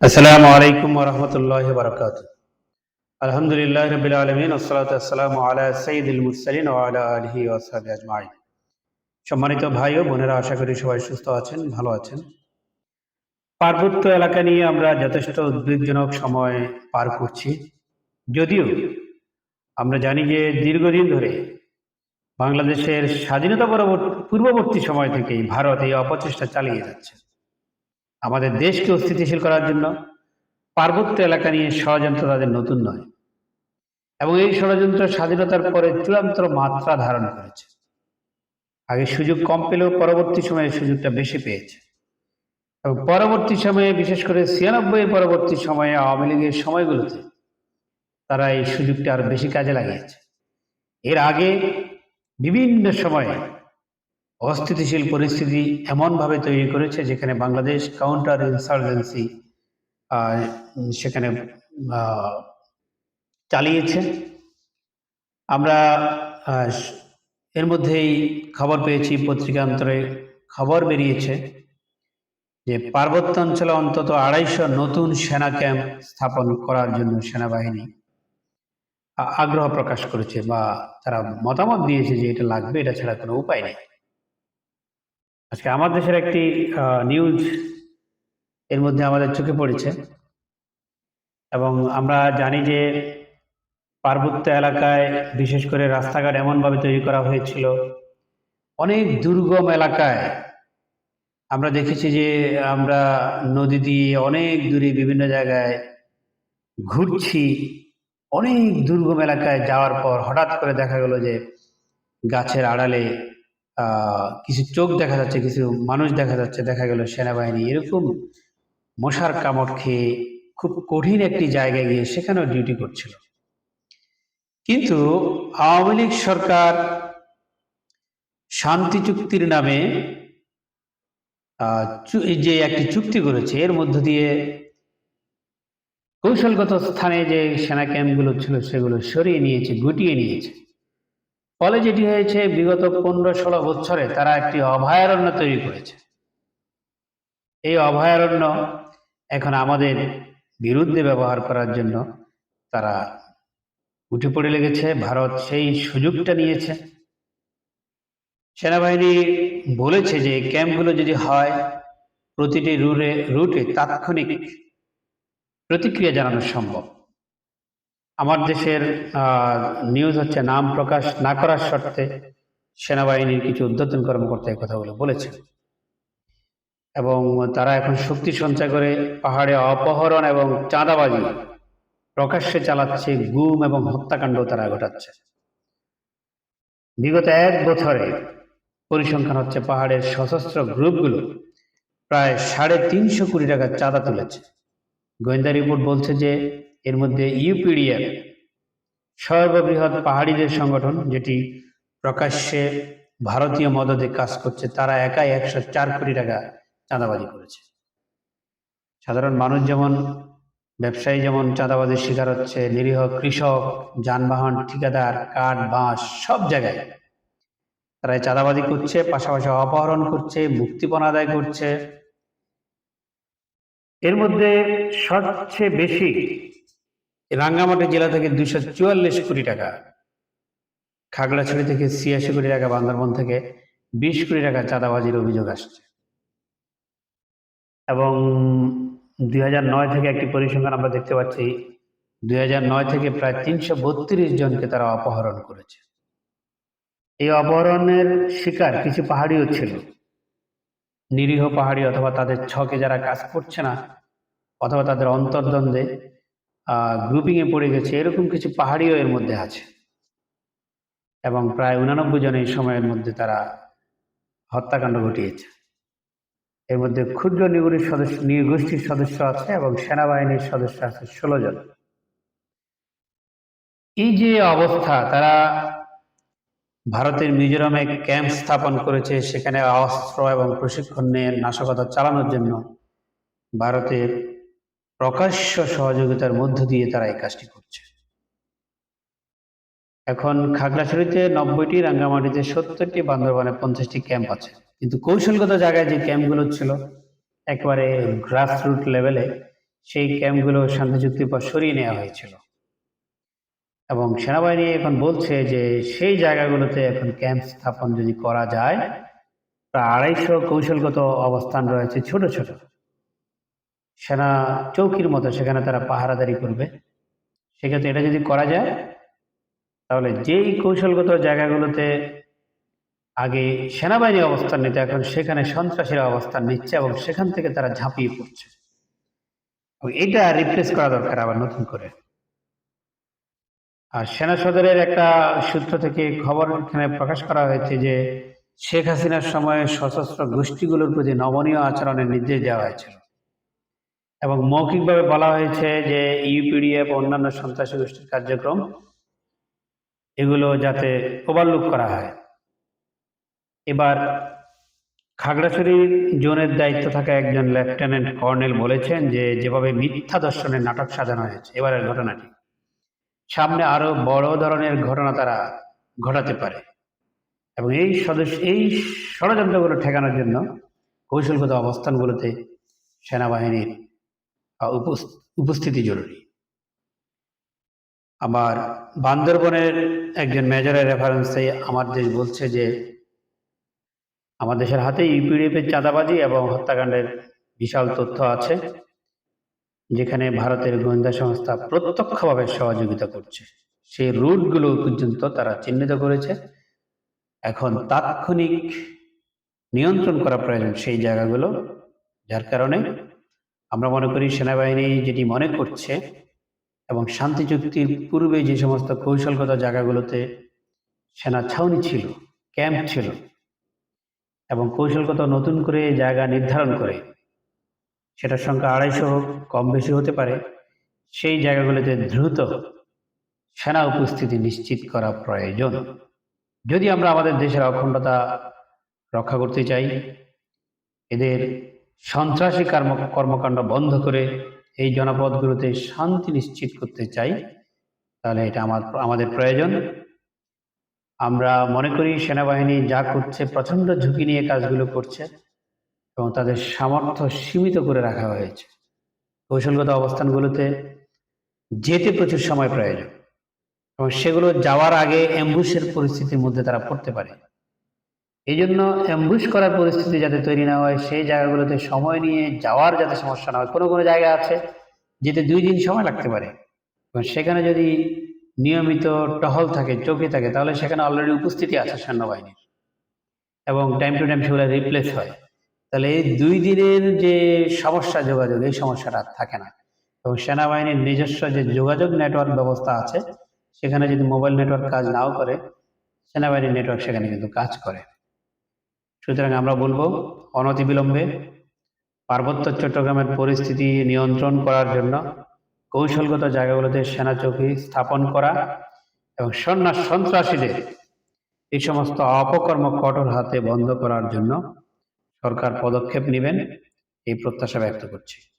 আসসালামু আলাইকুম ওরহমতুল্লাহ বরকাত আলহামদুলিল্লাহ রবিল সম্মানিত ভাই ও বোনেরা, আশা করি সবাই সুস্থ আছেন, ভালো আছেন। পার্বত্য এলাকা নিয়ে আমরা যথেষ্ট উদ্বেগজনক সময় পার করছি। যদিও আমরা জানি যে দীর্ঘদিন ধরে বাংলাদেশের স্বাধীনতা পরবর্তী পূর্ববর্তী সময় থেকেই ভারত এই অপচেষ্টা চালিয়ে যাচ্ছে। আমাদের দেশকে অস্থিতিশীল করার জন্য পার্বত্য এলাকা নিয়ে ষড়যন্ত্র তাদের নতুন নয়। এবং এই ষড়যন্ত্র স্বাধীনতার পরে চূড়ান্ত মাত্রা ধারণ করেছে। আগে সুযোগ কম পেলেও পরবর্তী সময়ে সুযোগটা বেশি পেয়েছে। এবং পরবর্তী সময়ে, বিশেষ করে ছিয়ানব্বই পরবর্তী সময়ে আওয়ামী লীগের সময়গুলোতে তারা এই সুযোগটা আরও বেশি কাজে লাগিয়েছে। এর আগে বিভিন্ন সময়ে অস্থিতিশীল পরিস্থিতি এমনভাবে তৈরি করেছে যেখানে বাংলাদেশ কাউন্টার ইনসার্জেন্সি সেখানে চালিয়েছে। আমরা এর মধ্যেই খবর পেয়েছি পত্রিকান্তরে খবর বেরিয়েছে যে পার্বত্য অঞ্চলে অন্তত আড়াইশো নতুন সেনা ক্যাম্প স্থাপন করার জন্য সেনাবাহিনী আগ্রহ প্রকাশ করেছে বা তারা মতামত দিয়েছে যে এটা লাগবে, এটা ছাড়া কোনো উপায় নেই। আজকে আমার দেশের একটি নিউজ এর মধ্যে আমাদের চোখে পড়েছে। এবং আমরা জানি যে পার্বত্য এলাকায় বিশেষ করে রাস্তাঘাট এমনভাবে তৈরি করা হয়েছিল। অনেক দুর্গম এলাকায় আমরা দেখেছি যে আমরা নদী দিয়ে অনেক দূরে বিভিন্ন জায়গায় ঘুরছি। অনেক দুর্গম এলাকায় যাওয়ার পর হঠাৎ করে দেখা গেল যে গাছের আড়ালে কিছু চোখ দেখা যাচ্ছে, কিছু মানুষ দেখা যাচ্ছে, দেখা গেল সেনাবাহিনী। এরকম মশার কামড় খেয়ে খুব কঠিন একটি জায়গায় গিয়ে সেখানেও ডিউটি করছিল। কিন্তু আওয়ামী লীগ সরকার শান্তি চুক্তির নামে যে একটি চুক্তি করেছে, এর মধ্য দিয়ে কৌশলগত স্থানে যে সেনা ক্যাম্পগুলো ছিল, সেগুলো সরিয়ে নিয়েছে, গুটিয়ে নিয়েছে। ফলে যেটি হয়েছে, বিগত পনেরো ষোলো বছরে তারা একটি অভয়ারণ্য তৈরি করেছে। এই অভয়ারণ্য এখন আমাদের বিরুদ্ধে ব্যবহার করার জন্য তারা উঠে পড়ে লেগেছে। ভারত সেই সুযোগটা নিয়েছে। সেনাবাহিনী বলেছে যে, ক্যাম্পগুলো যদি হয়, প্রতিটি রুটে রুটে তাৎক্ষণিক প্রতিক্রিয়া জানানো সম্ভব। আমার দেশের নিউজ হচ্ছে নাম প্রকাশ না করার শর্তে সেনাবাহিনীর কিছু উদ্যতন কর্মকর্তা এই কথাগুলো বলেছেন। এবং তারা এখন শক্তি সঞ্চয় করে পাহাড়ে অপহরণ এবং চাঁদাবাজি প্রকাশ্যে চালাচ্ছে, গুম এবং হত্যাকাণ্ড তারা ঘটাচ্ছে। বিগত এক বছরে পরিসংখ্যান হচ্ছে পাহাড়ের সশস্ত্র গ্রুপগুলো প্রায় সাড়ে তিনশো কোটি টাকার চাঁদা তুলেছে। গোয়েন্দা রিপোর্ট বলছে যে এর মধ্যে ইউপিডিএফ, সর্ববৃহৎ পাহাড়িদের সংগঠন, যেটি প্রকাশ্যে ভারতীয় মদদে কাজ করছে, তারা একাই একশো চার কোটি টাকা চাঁদাবাজি করেছে। সাধারণ মানুষ যেমন, ব্যবসায়ী যেমন চাঁদাবাজির শিকার হচ্ছে, নিরীহ কৃষক, যানবাহন, ঠিকাদার, কাঠ, বাঁশ, সব জায়গায় তারা চাঁদাবাজি করছে, পাশাপাশি অপহরণ করছে, মুক্তিপণ আদায় করছে। এর মধ্যে সবচেয়ে বেশি রাঙ্গামাটি জেলা থেকে দুশো চুয়াল্লিশ কোটি টাকা, খাগড়াছড়ি থেকে ছিয়াশি কোটি টাকা, বান্দরবন থেকে বিশ কোটি টাকা চাঁদাবাজির অভিযোগ আসছে। এবং দুই নয় থেকে একটি পরিসংখ্যান আমরা দেখতে পাচ্ছি, দুই নয় থেকে প্রায় তিনশো বত্রিশ জনকে তারা অপহরণ করেছে। এই অপহরণের শিকার কিছু পাহাড়িও ছিল। নিরীহ পাহাড়ি অথবা তাদের ছকে যারা কাজ করছে না, অথবা তাদের অন্তর্দ্বন্দ্বে গ্রুপিং এ পড়ে গেছে, এরকম কিছু পাহাড়িও এর মধ্যে আছে। এবং প্রায় উনানব্বই জন এই সময়ের মধ্যে তারা হত্যাকাণ্ড ঘটিয়েছে। এর মধ্যে ক্ষুদ্র নিগরীর সদস্য, নৃগোষ্ঠীর সদস্য আছে এবং সেনাবাহিনীর সদস্য আছে ষোলো জন। এই যে অবস্থা, তারা ভারতের মিজোরামে ক্যাম্প স্থাপন করেছে, সেখানে অস্ত্র এবং প্রশিক্ষণ নিয়ে নাশকতা চালানোর জন্য ভারতের প্রকাশ্য সহযোগিতার মধ্য দিয়ে তারা এই কাজটি করছে। এখন খাগড়াছড়িতে নব্বইটি, রাঙ্গামাটিতে সত্তরটি, বান্দরবানে পঞ্চাশটি ক্যাম্প আছে। কিন্তু কৌশলগত জায়গায় যে ক্যাম্পগুলো ছিল, একেবারে গ্রাসরুট লেভেলে সেই ক্যাম্পগুলো শান্তি চুক্তির পর সরিয়ে নেওয়া হয়েছিল। এবং সেনাবাহিনী এখন বলছে যে সেই জায়গাগুলোতে এখন ক্যাম্প স্থাপন যদি করা যায়, প্রায় আড়াইশো কৌশলগত অবস্থান রয়েছে ছোট ছোট। সেনা চৌকির মতো সেখানে তারা পাহারাদারি করবে। সেক্ষেত্রে এটা যদি করা যায়, তাহলে যেই কৌশলগত জায়গাগুলোতে আগে সেনাবাহিনী অবস্থান নিতে, এখন সেখানে সন্ত্রাসীরা অবস্থান নিচ্ছে এবং সেখান থেকে তারা ঝাঁপিয়ে পড়ছে। এটা রিপ্লেস করা দরকার আবার নতুন করে। আর সেনা সদরের একটা সূত্র থেকে খবর এখানে প্রকাশ করা হয়েছে যে, শেখ হাসিনার সময়ে সশস্ত্র গোষ্ঠীগুলোর প্রতি নমনীয় আচরণের নির্দেশ দেওয়া হয়েছিল। এবং মৌখিকভাবে বলা হয়েছে যে ইউপিডিএফ অন্যান্য সন্ত্রাসী গোষ্ঠীর কার্যক্রম, এগুলো যাতে ওভারলুক করা হয়। এবার খাগড়াছড়ির জোনের দায়িত্ব থাকা একজন লেফটেন্যান্ট কর্নেল বলেছেন যে যেভাবে মিথ্যা দর্শনের নাটক সাজানো হয়েছে, এবারের ঘটনাটি, সামনে আরও বড় ধরনের ঘটনা তারা ঘটাতে পারে। এবং এই সদস্য, এই ষড়যন্ত্রগুলো ঠেকানোর জন্য কৌশলগত অবস্থানগুলোতে সেনাবাহিনীর উপস্থিতি জরুরি। আমার বান্দরবনের একজন মেজরের রেফারেন্সে আমার দেশ বলছে যে, আমার দেশের হাতে ইউপিডিএফ এর চাঁদাবাজি এবং হত্যাকাণ্ডের বিশাল তথ্য আছে, যেখানে ভারতের গোয়েন্দা সংস্থা প্রত্যক্ষভাবে সহযোগিতা করছে। সেই রুটগুলো পর্যন্ত তারা চিহ্নিত করেছে। এখন তাৎক্ষণিক নিয়ন্ত্রণ করা প্রয়োজন সেই জায়গাগুলো, যার কারণে আমরা মনে করি সেনাবাহিনী যেটি মনে করছে এবং শান্তি চুক্তির পূর্বে যে সমস্ত কৌশলগত জায়গাগুলোতে সেনা ছাউনি ছিল, ক্যাম্প ছিল এবং কৌশলগত নতুন করে জায়গা নির্ধারণ করে, সেটার সংখ্যা আড়াইশো হোক, কম বেশি হতে পারে, সেই জায়গাগুলোতে দ্রুত সেনা উপস্থিতি নিশ্চিত করা প্রয়োজন। যদি আমরা আমাদের দেশের অখণ্ডতা রক্ষা করতে চাই, এদের সন্ত্রাসী কর্ম, কর্মকাণ্ড বন্ধ করে এই জনপদগুলোতে শান্তি নিশ্চিত করতে চাই, তাহলে এটা আমার, আমাদের প্রয়োজন। আমরা মনে করি সেনাবাহিনী যা করছে, প্রচণ্ড ঝুঁকি নিয়ে কাজগুলো করছে এবং তাদের সামর্থ্য সীমিত করে রাখা হয়েছে। কৌশলগত অবস্থানগুলোতে যেতে প্রচুর সময় প্রয়োজন এবং সেগুলো যাওয়ার আগে অ্যাম্বুশের পরিস্থিতির মধ্যে তারা পড়তে পারে। এই জন্য অ্যাম্বুশ করার পরিস্থিতি যাতে তৈরি না হয়, সেই জায়গাগুলোতে সময় নিয়ে যাওয়ার যাতে সমস্যা না হয়, কোনো কোনো জায়গা আছে যেতে দুই দিন সময় লাগতে পারে। এবং সেখানে যদি নিয়মিত টহল থাকে চোখে থাকে, তাহলে সেখানে অলরেডি উপস্থিতি আছে সৈন্যবাহিনীর। এবং টাইম টু টাইম সেগুলো রিপ্লেস হয়। তাহলে এই দুই দিনের যে সমস্যা যোগাযোগ, এই সমস্যাটা থাকে না। এবং সেনাবাহিনীর নিজস্ব যে যোগাযোগ নেটওয়ার্ক ব্যবস্থা আছে, সেখানে যদি মোবাইল নেটওয়ার্ক কাজ নাও করে, সেনাবাহিনীর নেটওয়ার্ক সেখানে কিন্তু কাজ করে। সুতরাং আমরা বলব, অনতিবিলম্বে পার্বত্য চট্টগ্রামের পরিস্থিতি নিয়ন্ত্রণ করার জন্য কৌশলগত জায়গাগুলোতে সেনা চৌকি স্থাপন করা এবং সন্ন্যাস সন্ত্রাসীদের এই সমস্ত অপকর্ম কঠোর হাতে বন্ধ করার জন্য সরকার পদক্ষেপ নেবেন, এই প্রত্যাশা ব্যক্ত করছি।